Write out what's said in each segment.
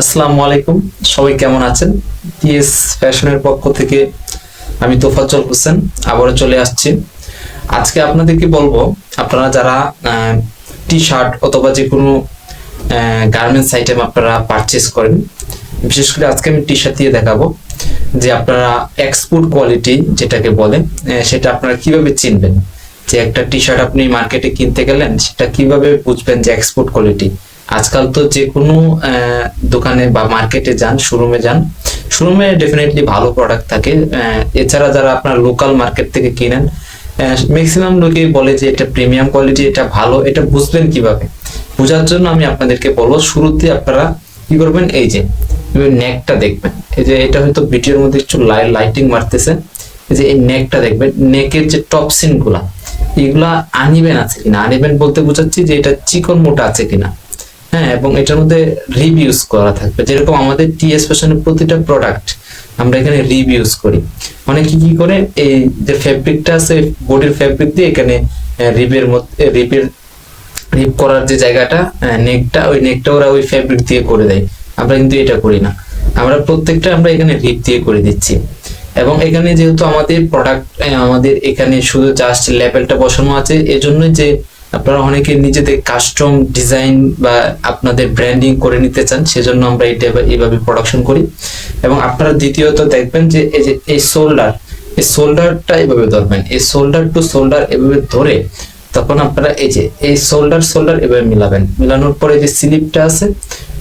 আসসালামু আলাইকুম। সবাই কেমন আছেন? টিএস ফ্যাশনের পক্ষ থেকে আমি তোফাজ্জল হোসেন আবারও চলে আসছি। আজকে আপনাদেরকে বলব, আপনারা যারা টি শার্ট অথবা যে কোনো গার্মেন্টস আইটেম আপনারা পারচেস করেন, বিশেষ করে আজকে আমি টি শার্ট দিয়ে দেখাবো যে আপনারা এক্সপোর্ট কোয়ালিটি যেটাকে বলে সেটা আপনারা কীভাবে চিনবেন? যে একটা টি শার্ট আপনি মার্কেটে কিনতে গেলেন, সেটা কীভাবে বুঝবেন যে এক্সপোর্ট কোয়ালিটি আজকাল তো যে কোনো দোকানে বা মার্কেটে যান শোরুমে যান শোরুমে ডেফিনেটলি ভালো প্রোডাক্ট থাকে। এছাড়া যারা আপনার লোকাল মার্কেট থেকে কিনেন ম্যাক্সিমাম লোকেই বলে যে এটা প্রিমিয়াম কোয়ালিটি এটা ভালো, এটা বুঝবেন কীভাবে? বোঝার জন্য আমি আপনাদেরকে বলব, শুরুতে আপনারা কি করবেন, এই যে নেকটা দেখবেন। এই যে, এটা হয়তো ভিডিওর মধ্যে একটু লাইটিং মারতেছে। এই যে, এই নেকটা দেখবেন নেকের যে টপ সিনগুলা, এগুলা আনিবেন আছে কিনা? আনিবেন বলতে বোঝাচ্ছি যে এটা চিকন মোটা আছে কিনা। হ্যাঁ এবং এটার মধ্যে রিভিউজ করা থাকবে। যেরকম আমাদের টিএস ফ্যাশনের প্রতিটা প্রোডাক্ট আমরা এখানে রিভিউজ করি। অনেকে কি করে, এই যে ফেব্রিকটা আছে বডির ফেব্রিক দিয়ে এখানে রিপের মধ্যে রিপের রিপ করার যে জায়গাটা নেকটা ওই নেকটা ওরা ওই ফেব্রিক দিয়ে করে দেয়। আমরা কিন্তু এটা করি না। আমরা প্রত্যেকটা আমরা এখানে রিপ দিয়ে করে দিচ্ছি। এবং এখানে যেহেতু আমাদের প্রোডাক্ট আমাদের এখানে শুধু জাস্ট লেভেলটা বসানো আছে, এজন্য যে আপনারা অনেকে নিজেদের কাস্টম ডিজাইন বা আপনাদের ব্র্যান্ডিং করে নিতে চান, সেজন্য আমরা এটা এইভাবে প্রোডাকশন করি। এবং আপনারা দ্বিতীয়ত দেখবেন যে এই যে, এই শোল্ডার এই শোল্ডারটা এভাবে ধরবেন, এই শোল্ডার টু শোল্ডার এভাবে ধরে তখন আপনারা এই যে, এই শোল্ডার শোল্ডার এভাবে মিলাবেন। মিলানোর পরে যে স্লিপটা আছে,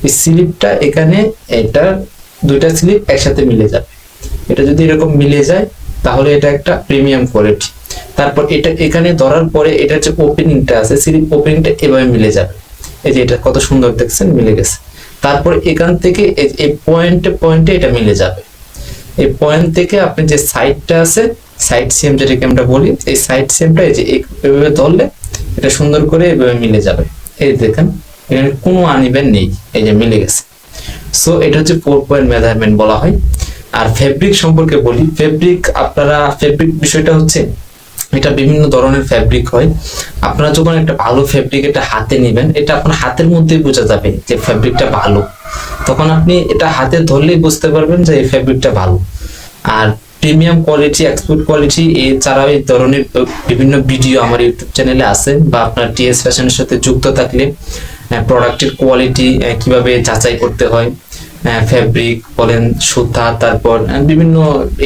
এই স্লিপটা এখানে এটা দুইটা স্লিপ একসাথে মিলে যাবে। এটা যদি এরকম মিলে যায়, তাহলে এটা একটা প্রিমিয়াম কোয়ালিটি তারপর এটা এখানে ধরার পরে এটা যে ওপেনিংটা আছে স্লিপ ওপেনিংটা এভাবে মিলে যাবে। এই যে এটা কত সুন্দর দেখছেন, মিলে গেছে। তারপর এখান থেকে এই- পয়েন্টে পয়েন্টে এটা মিলে যাবে। এই পয়েন্ট থেকে আপনি যে সাইডটা আছে সাইড সিএম যেটাকে আমরা বলি, এই সাইড সিএমটা এই যে এভাবে ধরলে এটা সুন্দর করে এভাবে মিলে যাবে। এই দেখেন, এখানে কোনো আনিবেন নেই, এই যে মিলে গেছে। সো এটা হচ্ছে ফোর পয়েন্ট মেজারমেন্ট বলা হয়। আর ফেব্রিক সম্পর্কে বলি ফেব্রিক আপনারা ফেব্রিক বিষয়টা হচ্ছে এটা বিভিন্ন ধরনের ফেব্রিক হয়। আপনারা যখন একটা ভালো ফেব্রিক এটা হাতে নেবেন, এটা আপনার হাতের মধ্যেই বোঝা যাবে যে ফেব্রিকটা ভালো। তখন আপনি এটা হাতে ধরলেই বুঝতে পারবেন যে এই ফেব্রিকটা ভালো। আর প্রিমিয়াম কোয়ালিটি এক্সপোর্ট কোয়ালিটি এছাড়াও এই ধরনের বিভিন্ন ভিডিও আমার ইউটিউব চ্যানেলে আছে বা আপনার টিএস ফ্যাশনের সাথে যুক্ত থাকলে প্রোডাক্টের কোয়ালিটি কীভাবে যাচাই করতে হয়। ফেব্রিক বলেন, সুতা, তারপর বিভিন্ন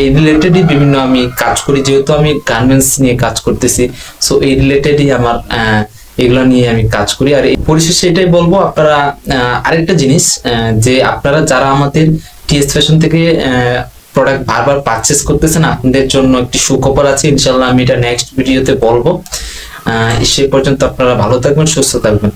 এই রিলেটেডই বিভিন্ন আমি কাজ করি। যেহেতু আমি গার্মেন্টস নিয়ে কাজ করতেছি সো এই রিলেটেডই আমার এগুলো নিয়ে আমি কাজ করি। আর এই পরিশেষে এটাই বলব, আপনারা আরেকটা জিনিস যে আপনারা যারা আমাদের টিএস ফ্যাশন থেকে প্রোডাক্ট বারবার পারচেস করতেছেন, আপনাদের জন্য একটি সুখবর আছে ইনশাল্লাহ আমি এটা নেক্সট ভিডিওতে বলব। সে পর্যন্ত আপনারা ভালো থাকবেন, সুস্থ থাকবেন।